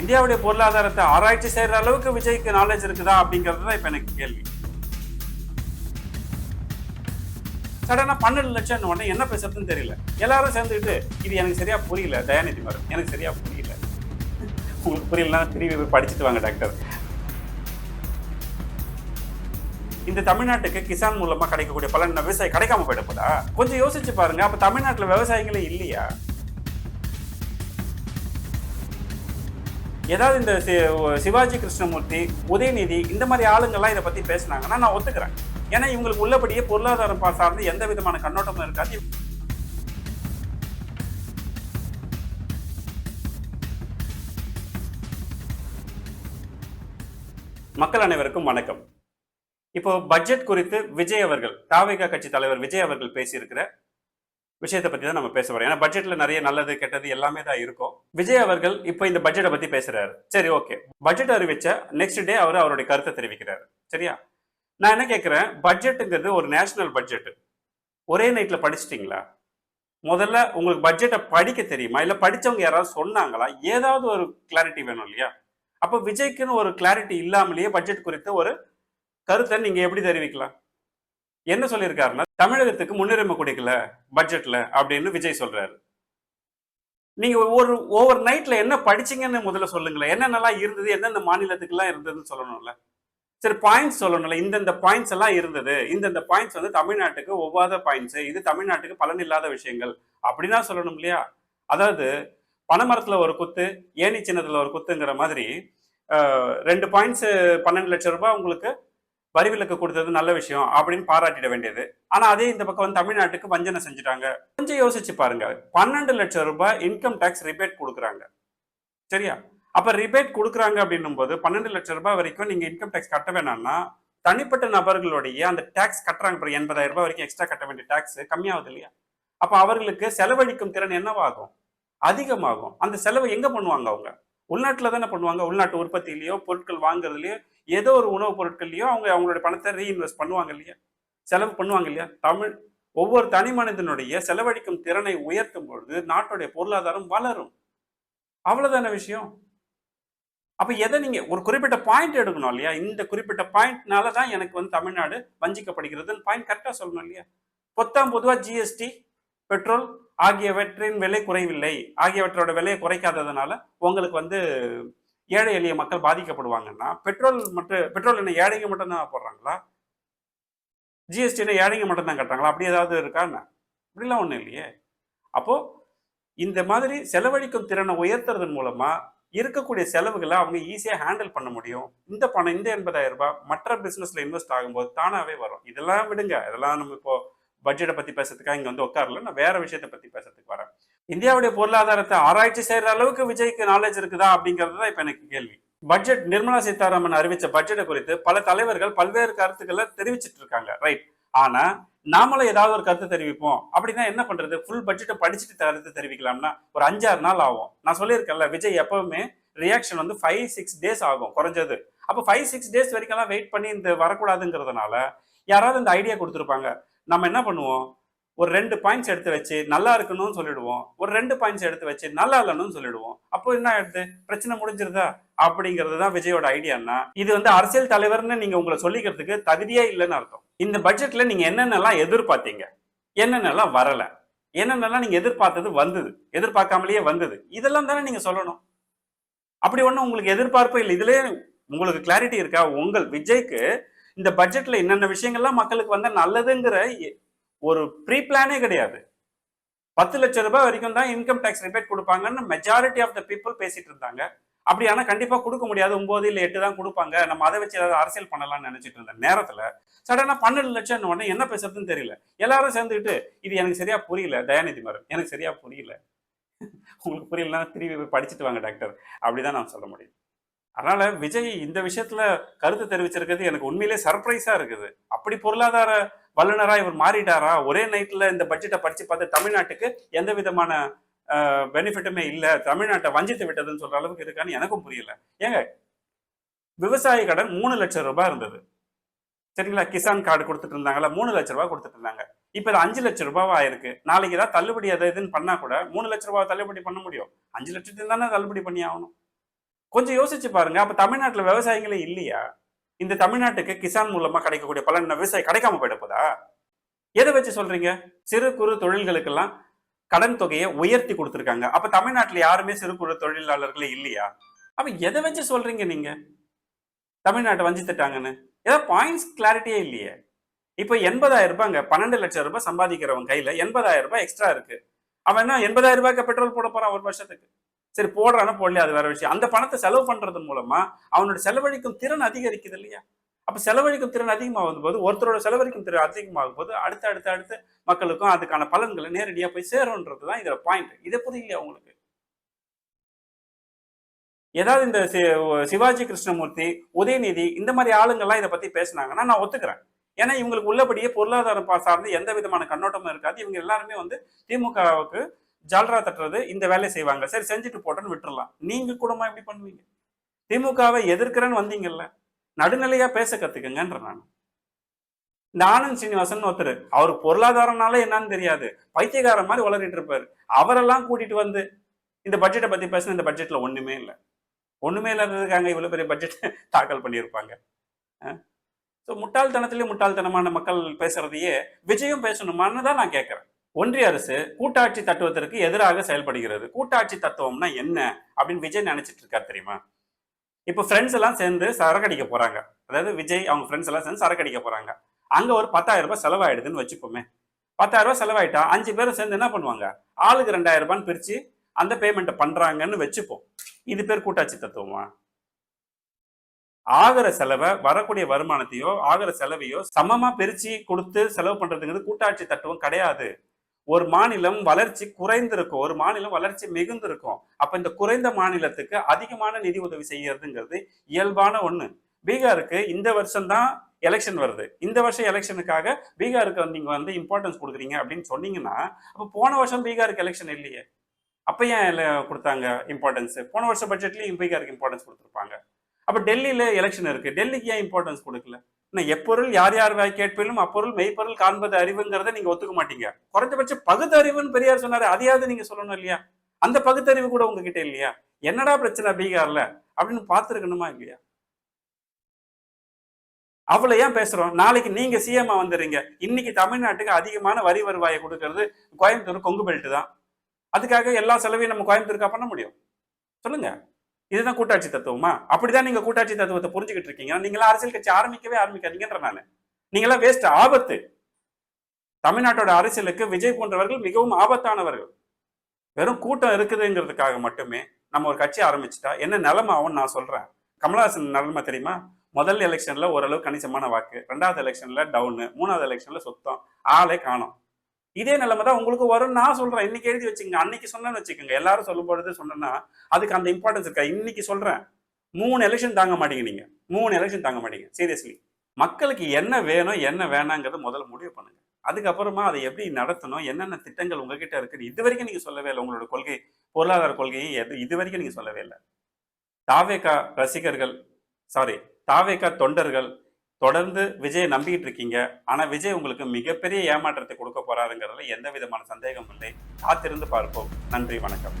இந்தியாவுடைய பொருளாதாரத்தை ஆராய்ச்சி செய்யற அளவுக்கு விஜய்க்கு நாலேஜ் இருக்குதா அப்படிங்கிறது தான் இப்போ எனக்கு கேள்வி. சடனாக பன்னெண்டு லட்சம் உடனே என்ன பேசுறதுன்னு தெரியல. எல்லாரும் சேர்ந்துக்கிட்டு இது எனக்கு சரியா புரியல தயாநிதி மாறன். எனக்கு சரியா புரியல. உங்களுக்கு புரியலன்னா திரும்பி போய் படிச்சுட்டு வாங்க டாக்டர் இந்த தமிழ்நாட்டுக்கு கிசான் மூலமா கிடைக்கக்கூடிய பலன் விவசாயி கிடைக்காம போயிட போதா? கொஞ்சம் யோசிச்சு பாருங்க. அப்ப தமிழ்நாட்டுல விவசாயிகளே இல்லையா? ஏதாவது இந்த சி- சிவாஜி கிருஷ்ணமூர்த்தி உதயநிதி இந்த மாதிரி ஆளுங்கள்லாம் இதை பற்றி பேசுனாங்கன்னா நான் ஒத்துக்கிறேன். ஏன்னா இவங்களுக்கு உள்ளபடியே பொருளாதாரம் சார்ந்து எந்த விதமான கண்ணோட்டமும் இருக்காது. மக்கள் அனைவருக்கும் வணக்கம். இப்போ பட்ஜெட் குறித்து விஜய் அவர்கள் தாவேகா கட்சி தலைவர் விஜய் அவர்கள் பேசியிருக்கிற விஷயத்தை பற்றி தான் நம்ம பேச போகிறோம் ஏன்னா பட்ஜெட்டில் நிறைய நல்லது கெட்டது எல்லாமே தான் இருக்கும். விஜய் அவர்கள் இப்போ இந்த பட்ஜெட்டை பத்தி பேசுறாரு. சரி ஓகே பட்ஜெட் அறிவிச்ச நெக்ஸ்ட் டே அவர் அவருடைய கருத்தை தெரிவிக்கிறாரு. சரியா? நான் என்ன கேட்கிறேன் பட்ஜெட்டுங்கிறது ஒரு நேஷனல் பட்ஜெட் ஒரே நைட்ல படிச்சிட்டிங்களா? முதல்ல உங்களுக்கு பட்ஜெட்டை படிக்க தெரியுமா? இல்லை படித்தவங்க யாராவது சொன்னாங்களா? ஏதாவது ஒரு கிளாரிட்டி வேணும் இல்லையா? அப்போ விஜய்க்குன்னு ஒரு கிளாரிட்டி இல்லாமலேயே பட்ஜெட் குறித்து ஒரு கருத்தை நீங்கள் எப்படி தெரிவிக்கலாம்? என்ன சொல்லியிருக்காருன்னா தமிழகத்துக்கு முன்னுரிமை கொடுக்கல பட்ஜெட்டில் அப்படின்னு விஜய் சொல்கிறாரு நீங்க ஒரு ஓவர் நைட்ல என்ன படிச்சீங்கன்னு முதல்ல சொல்லுங்களேன். என்னென்னலாம் இருந்தது எந்தெந்த மாநிலத்துக்குலாம் இருந்ததுன்னு சொல்லணும்ல. சரி பாயிண்ட்ஸ் சொல்லணும்ல. இந்தந்த பாயிண்ட்ஸ் எல்லாம் இருந்தது. இந்தந்த பாயிண்ட்ஸ் வந்து தமிழ்நாட்டுக்கு ஒவ்வாத பாயிண்ட்ஸ் இது தமிழ்நாட்டுக்கு பலன் இல்லாத விஷயங்கள். அப்படின்னா சொல்லணும் இல்லையா? அதாவது பனைமரத்துல ஒரு குத்து ஏணி சின்னத்துல ஒரு குத்துங்கிற மாதிரி ரெண்டு பாயிண்ட்ஸ் பன்னெண்டு லட்சம் ரூபாய் உங்களுக்கு வரி விலக்கு கொடுத்தது நல்ல விஷயம் அப்படின்னு பாராட்டிட வேண்டியது. ஆனா அதே இந்த பக்கம் வந்து தமிழ்நாட்டுக்கு வஞ்சனை செஞ்சுட்டாங்க. கொஞ்சம் யோசிச்சு பாருங்க. பன்னெண்டு லட்சம் ரூபாய் இன்கம் டேக்ஸ் ரிபேட் கொடுக்குறாங்க. சரியா? அப்ப ரிபேட் கொடுக்குறாங்க அப்படின்னும் போது பன்னெண்டு லட்சம் ரூபாய் வரைக்கும் நீங்க இன்கம் டேக்ஸ் கட்ட வேணாம்னா தனிப்பட்ட நபர்களுடைய அந்த டேக்ஸ் கட்டுறாங்க பாருங்க எண்பதாயிரம் ரூபாய் வரைக்கும் எக்ஸ்ட்ரா கட்ட வேண்டிய டேக்ஸ் கம்மியாகுது இல்லையா? அப்ப அவர்களுக்கு செலவழிக்கும் திறன் என்னவாகும்? அதிகமாகும். அந்த செலவு எங்க பண்ணுவாங்க அவங்க? உள்நாட்டில் தானே பண்ணுவாங்க. உள்நாட்டு உற்பத்தியிலையோ பொருட்கள் வாங்குறதுலையோ ஏதோ ஒரு உணவுப் பொருட்கள்லையோ அவங்க அவங்களுடைய பணத்தை ரீஇன்வெஸ்ட் பண்ணுவாங்க இல்லையா? செலவு பண்ணுவாங்க இல்லையா? தமிழ் ஒவ்வொரு தனி மனிதனுடைய செலவழிக்கும் திறனை உயர்த்தும் பொழுது நாட்டுடைய பொருளாதாரம் வளரும். அவ்வளவுதான விஷயம்? அப்ப எதை நீங்க ஒரு குறிப்பிட்ட பாயிண்ட் எடுக்கணும் இல்லையா? இந்த குறிப்பிட்ட பாயிண்ட்னால தான் எனக்கு வந்து தமிழ்நாடு வஞ்சிக்கப்படுகிறதுன்னு பாயிண்ட் கரெக்டா சொல்லணும் இல்லையா? பொத்தாம் பொதுவா ஜிஎஸ்டி பெட்ரோல் ஆகியவற்றின் விலை குறைவில்லை. ஆகியவற்றோட விலையை குறைக்காததுனால உங்களுக்கு வந்து ஏழை எளிய மக்கள் பாதிக்கப்படுவாங்கன்னா பெட்ரோல் மட்டும் பெட்ரோல் என்ன ஏழைங்க மட்டும் தான் போடுறாங்களா ஜிஎஸ்டினா ஏழைங்க மட்டும் தான் கட்டுறாங்களா? அப்படி ஏதாவது இருக்கா அப்படிலாம் ஒன்றும் இல்லையே. அப்போ இந்த மாதிரி செலவழிக்கும் திறனை உயர்த்துறதன் மூலமா இருக்கக்கூடிய செலவுகளை அவங்க ஈஸியாக ஹேண்டில் பண்ண முடியும். இந்த பணம் இந்த எண்பதாயிரம் ரூபாய் மற்ற பிஸ்னஸில் இன்வெஸ்ட் ஆகும்போது தானாகவே வரும். இதெல்லாம் விடுங்க. இதெல்லாம் நம்ம இப்போ பட்ஜெட்டை பத்தி பேசுறதுக்காக இங்கே வந்து உட்காரல. நான் வேற விஷயத்தை பத்தி பேசுறதுக்கு வரேன். இந்தியாவுடைய பொருளாதாரத்தை ஆராய்ச்சி செய்யற அளவுக்கு விஜய்க்கு நாலேஜ் இருக்குதா அப்படிங்கிறது தான் இப்ப எனக்கு கேள்வி. பட்ஜெட் நிர்மலா சீதாராமன் அறிவிச்ச பட்ஜெட்டை குறித்து பல தலைவர்கள் பல்வேறு கருத்துக்களை தெரிவிச்சிட்டு இருக்காங்க ரைட் ஆனா நாமளும் ஏதாவது ஒரு கருத்து தெரிவிப்போம். அப்படின்னா என்ன பண்றது? ஃபுல் பட்ஜெட்டை படிச்சுட்டு கருத்து தெரிவிக்கலாம்னா ஒரு அஞ்சாறு நாள் ஆகும். நான் சொல்லியிருக்கேன்ல விஜய் எப்பவுமே ரியாக்ஷன் வந்து ஃபைவ் சிக்ஸ் டேஸ் ஆகும் குறைஞ்சது. அப்போ ஃபைவ் சிக்ஸ் டேஸ் வரைக்கும்லாம் வெயிட் பண்ணி இந்த வரக்கூடாதுங்கிறதுனால யாராவது இந்த ஐடியா கொடுத்துருப்பாங்க. நம்ம என்ன பண்ணுவோம்? ஒரு ரெண்டு பாயிண்ட்ஸ் எடுத்து வச்சு நல்லா இருக்கணும்னு சொல்லிடுவோம். ஒரு ரெண்டு பாயிண்ட்ஸ் எடுத்து வச்சு நல்லா இல்லைன்னு சொல்லிடுவோம். அப்போ என்ன ஆயிடுது? பிரச்சனை முடிஞ்சிருதா? அப்படிங்கிறது தான் விஜயோட ஐடியான்னா இது வந்து அரசியல் தலைவர்னு நீங்க உங்களை சொல்லிக்கிறதுக்கு தகுதியே இல்லைன்னு அர்த்தம். இந்த பட்ஜெட்ல நீங்க என்னென்னலாம் எதிர்பார்த்தீங்க? என்னென்னலாம் வரல? என்னென்னலாம் நீங்க எதிர்பார்த்தது வந்தது? எதிர்பார்க்காமலேயே வந்தது? இதெல்லாம் தானே நீங்க சொல்லணும். அப்படி ஒன்றும் உங்களுக்கு எதிர்பார்ப்பு இல்லை. இதுலயே உங்களுக்கு கிளாரிட்டி இருக்கா? உங்கள் விஜய்க்கு இந்த பட்ஜெட்ல என்னென்ன விஷயங்கள்லாம் மக்களுக்கு வந்தா நல்லதுங்கிற எ- ஒரு ப்ரீ பிளானே கிடையாது. பத்து லட்சம் ரூபாய் வரைக்கும் தான் இன்கம் டேக்ஸ் ரிபேட் கொடுப்பாங்கன்னு மெஜாரிட்டி ஆஃப் த பீப்புள் பேசிட்டு இருந்தாங்க. அப்படி ஆனால் கண்டிப்பா கொடுக்க முடியாது. ஒன்பது இல்ல எட்டு தான் கொடுப்பாங்க. நம்ம அதை வச்சு ஏதாவது அரசியல் பண்ணலாம்னு நினைச்சிட்டு இருந்த நேரத்துல சடனா பன்னெண்டு லட்சம் உடனே என்ன பேசுறதுன்னு தெரியல. எல்லாரும் சேர்ந்துக்கிட்டு இது எனக்கு சரியா புரியல தயாநிதி மரம் எனக்கு சரியா புரியல. உங்களுக்கு புரியலன்னா திரும்பி போய் படிச்சுட்டு வாங்க டாக்டர் அப்படிதான் நான் சொல்ல முடியும். அதனால விஜய் இந்த விஷயத்துல கருத்து தெரிவிச்சிருக்கிறது எனக்கு உண்மையிலே சர்ப்ரைஸா இருக்குது. அப்படி பொருளாதார வல்லுனரா இவர் மாறிட்டாரா? ஒரே நைட்ல இந்த பட்ஜெட்டை படிச்சு பார்த்து தமிழ்நாட்டுக்கு எந்த விதமான பெனிஃபிட்டுமே இல்லை. தமிழ்நாட்டை வஞ்சித்து விட்டதுன்னு சொல்ற அளவுக்கு இருக்கான்னு எனக்கும் புரியல. ஏங்க விவசாய கடன் மூணு லட்சம் ரூபாய் இருந்தது. சரிங்களா? கிசான் கார்டு கொடுத்துட்டு இருந்தாங்களா மூணு லட்ச ரூபாய் கொடுத்துட்டு இருந்தாங்க. இப்போ இது அஞ்சு லட்ச ரூபாவா ஆயிருக்கு நாளைக்கு ஏதாவது தள்ளுபடி அதை இதுன்னு பண்ணா கூட மூணு லட்சம் ரூபாய் தள்ளுபடி பண்ண முடியும். அஞ்சு லட்சத்துக்கு தானே தள்ளுபடி பண்ணி ஆகணும். கொஞ்சம் யோசிச்சு பாருங்க. அப்ப தமிழ்நாட்டுல விவசாயிகளே இல்லையா? இந்த தமிழ்நாட்டுக்கு கிசான் மூலமா கிடைக்கக்கூடிய பலன் விவசாயம் கிடைக்காம போயிடப்போதா? எதை வச்சு சொல்றீங்க? சிறு குறு தொழில்களுக்கெல்லாம் கடன் தொகையை உயர்த்தி கொடுத்துருக்காங்க. அப்ப தமிழ்நாட்டுல யாருமே சிறு குறு தொழிலாளர்களே இல்லையா? அப்ப எதை வச்சு சொல்றீங்க நீங்க? தமிழ்நாட்டை வஞ்சித்துட்டாங்கன்னு. ஏதாவது பாயிண்ட்ஸ் கிளாரிட்டியே இல்லையே. இப்போ எண்பதாயிரம் ரூபாய்ங்க பன்னெண்டு லட்சம் ரூபாய் சம்பாதிக்கிறவன் கையில எண்பதாயிரம் ரூபாய் எக்ஸ்ட்ரா இருக்கு. அவன் என்ன எண்பதாயிரம் ரூபாய்க்கு பெட்ரோல் போட போறான் ஒரு வருஷத்துக்கு? சரி போடுறானா போடலையா அது வேற விஷயம். அந்த பணத்தை செலவு பண்றது மூலமா அவனோட செலவழிக்கும் திறன் அதிகரிக்குது இல்லையா? அப்ப செலவழிக்கும் திறன் அதிகமாகும் போது ஒருத்தரோட செலவழிக்கும் திறன் அதிகமாகும் போது அடுத்து அடுத்து அடுத்து மக்களுக்கும் அதுக்கான பலன்களை நேரடியா போய் சேரும்ன்றது தான் இதுல பாயிண்ட் இதை புரியலையா உங்களுக்கு? ஏதாவது இந்த சிவாஜி கிருஷ்ணமூர்த்தி உதயநிதி இந்த மாதிரி ஆளுங்கள்லாம் இதை பத்தி பேசுனாங்கன்னா நான் ஒத்துக்கிறேன். ஏன்னா இவங்களுக்கு உள்ளபடியே பொருளாதாரம் சார்ந்து எந்த விதமான கண்ணோட்டமும் இருக்காது. இவங்க எல்லாருமே வந்து திமுகவுக்கு ஜால்ரா தட்டுறது இந்த வேலையை செய்வாங்க. சரி செஞ்சுட்டு போட்டோன்னு விட்டுறலாம். நீங்க கூடமா எப்படி பண்ணுவீங்க? திமுகவை எதிர்க்கிறேன்னு வந்தீங்கல்ல. நடுநிலையா பேச கத்துக்கங்கன்ற நான். இந்த ஆனந்த் சீனிவாசன் ஒருத்தர் அவர் பொருளாதாரம்னால என்னன்னு தெரியாது. பைத்தியக்காரன் மாதிரி வளரிட்டு இருப்பாரு. அவரெல்லாம் கூட்டிட்டு வந்து இந்த பட்ஜெட்டை பத்தி பேசின இந்த பட்ஜெட்ல ஒண்ணுமே இல்லை. ஒண்ணுமே இல்லாததுக்காங்க இவ்வளவு பெரிய பட்ஜெட் தாக்கல் பண்ணியிருப்பாங்க? ஸோ முட்டாள்தனத்திலேயே முட்டாள்தனமான மக்கள் பேசுறதையே விஜயம் பேசணுமான்னு தான் நான் கேட்குறேன் ஒன்றிய அரசு கூட்டாட்சி தத்துவத்திற்கு எதிராக செயல்படுகிறது. கூட்டாட்சி தத்துவம்னா என்ன? அப்படின்னு விஜய் நினைச்சிட்டு இருக்காரு தெரியுமா? இப்போ ஃப்ரெண்ட்ஸ் எல்லாம் சேர்ந்து சரக்கடிக்க போறாங்க. அதாவது விஜய் அவங்க ஃப்ரெண்ட்ஸ் எல்லாம் சேர்ந்து சரக்கடிக்க போறாங்க. அங்க ஒரு பத்தாயிரம் ரூபாய் செலவாயிடுதுன்னு வச்சுப்போமே. பத்தாயிரம் ரூபாய் செலவாயிட்டா அஞ்சு பேரும் சேர்ந்து என்ன பண்ணுவாங்க? ஆளுக்கு ரெண்டாயிரம் ரூபான்னு பிரிச்சு அந்த பேமெண்ட்டை பண்றாங்கன்னு வச்சுப்போம். இது பேர் கூட்டாட்சி தத்துவமா? ஆகிற செலவை வரக்கூடிய வருமானத்தையோ ஆகிற செலவையோ சமமா பிரிச்சு கொடுத்து செலவு பண்றதுங்கிறது கூட்டாட்சி தத்துவம் கிடையாது. ஒரு மாநிலம் வளர்ச்சி குறைந்திருக்கும் ஒரு மாநிலம் வளர்ச்சி மிகுந்திருக்கும். அப்ப இந்த குறைந்த மாநிலத்துக்கு அதிகமான நிதி உதவி செய்யறதுங்கிறது இயல்பான ஒண்ணு. பீகாருக்கு இந்த வருஷம் தான் எலெக்ஷன் வருது. இந்த வருஷம் எலெக்ஷனுக்காக பீகாருக்கு வந்து நீங்க வந்து இம்பார்ட்டன்ஸ் கொடுக்குறீங்க அப்படின்னு சொன்னீங்கன்னா அப்ப போன வருஷம் பீகாருக்கு எலெக்ஷன் இல்லையே. அப்ப ஏன் கொடுத்தாங்க இம்பார்ட்டன்ஸ் போன வருஷம் பட்ஜெட்லயும் பீகாருக்கு இம்பார்ட்டன்ஸ் கொடுத்துருப்பாங்க. அப்ப டெல்லியில எலெக்ஷன் இருக்கு. டெல்லிக்கு ஏன் இம்பார்ட்டன்ஸ் கொடுக்கல? இன்னும் எப்பொருள் யார் யார் வாய் கேட்பிலும் அப்பொருள் மெய்ப்பொருள் காண்பது அறிவுங்கிறத நீங்க ஒத்துக்க மாட்டீங்க. குறைஞ்சபட்ச பகுத்தறிவுன்னு பெரியார் சொன்னாரு. அதையாவது நீங்க சொல்லணும் இல்லையா? அந்த பகுத்தறிவு கூட உங்ககிட்ட இல்லையா? என்னடா பிரச்சனை பீகார்ல? அப்படின்னு பார்த்துருக்கணுமா இல்லையா? அவ்வளோ ஏன் பேசுறோம்? நாளைக்கு நீங்க சிஎம்மா வந்துடுறீங்க. இன்னைக்கு தமிழ்நாட்டுக்கு அதிகமான வரி வருவாயை கொடுக்கறது கோயம்புத்தூர் கொங்கு பெல்ட் தான். அதுக்காக எல்லா செலவையும் நம்ம கோயம்புத்தூருக்கா பண்ண முடியும்? சொல்லுங்க. இதுதான் கூட்டாட்சி தத்துவமா? அப்படிதான் நீங்க கூட்டாட்சி தத்துவத்தை புரிஞ்சுக்கிட்டு இருக்கீங்க. நீங்களா அரசியல் கட்சி ஆரம்பிக்கவே ஆரம்பிக்காதீங்கன்ற நானு நீங்களாம் வேஸ்ட் ஆபத்து. தமிழ்நாட்டோட அரசியலுக்கு விஜய் போன்றவர்கள் மிகவும் ஆபத்தானவர்கள். வெறும் கூட்டம் இருக்குதுங்கிறதுக்காக மட்டுமே நம்ம ஒரு கட்சி ஆரம்பிச்சுட்டா என்ன நிலைமை ஆகும்னு நான் சொல்றேன். கமலஹாசன் நிலைமை தெரியுமா? முதல் எலெக்ஷன்ல ஓரளவு கணிசமான வாக்கு. ரெண்டாவது எலெக்ஷன்ல டவுனு மூணாவது எலெக்ஷன்ல சுத்தம். ஆளே காணும். இதே நிலைமை தான் உங்களுக்கு வரும் நான் சொல்றேன். இன்னைக்கு எழுதி வச்சுக்கோங்க. அன்னைக்கு சொன்னேன்னு வச்சுக்கோங்க. எல்லாரும் சொல்லும் பொழுது சொன்னேன்னா அதுக்கு அந்த இம்பார்ட்டன்ஸ் இருக்கா? இன்னைக்கு சொல்றேன். மூணு எலெக்ஷன் தாங்க மாட்டீங்க நீங்க. மூணு எலெக்ஷன் தாங்க மாட்டீங்க. சீரியஸ்லி மக்களுக்கு என்ன வேணும் என்ன வேணாங்கிறத முதல்ல முடிவு பண்ணுங்க. அதுக்கப்புறமா அதை எப்படி நடத்தணும் என்னென்ன திட்டங்கள் உங்ககிட்ட இருக்குது இது வரைக்கும் நீங்க சொல்லவே இல்லை. உங்களோட கொள்கை பொருளாதார கொள்கையை எது இது வரைக்கும் நீங்க சொல்லவே இல்லை. தாவேகா ரசிகர்கள் சாரி தாவேகா தொண்டர்கள் தொடர்ந்து விஜயை நம்பிக்கிட்டு இருக்கீங்க. ஆனால் விஜய் உங்களுக்கு மிகப்பெரிய ஏமாற்றத்தை கொடுக்க போறாருங்கிறதுல எந்த விதமான சந்தேகம் இல்லை. காத்திருந்து பார்ப்போம். நன்றி வணக்கம்.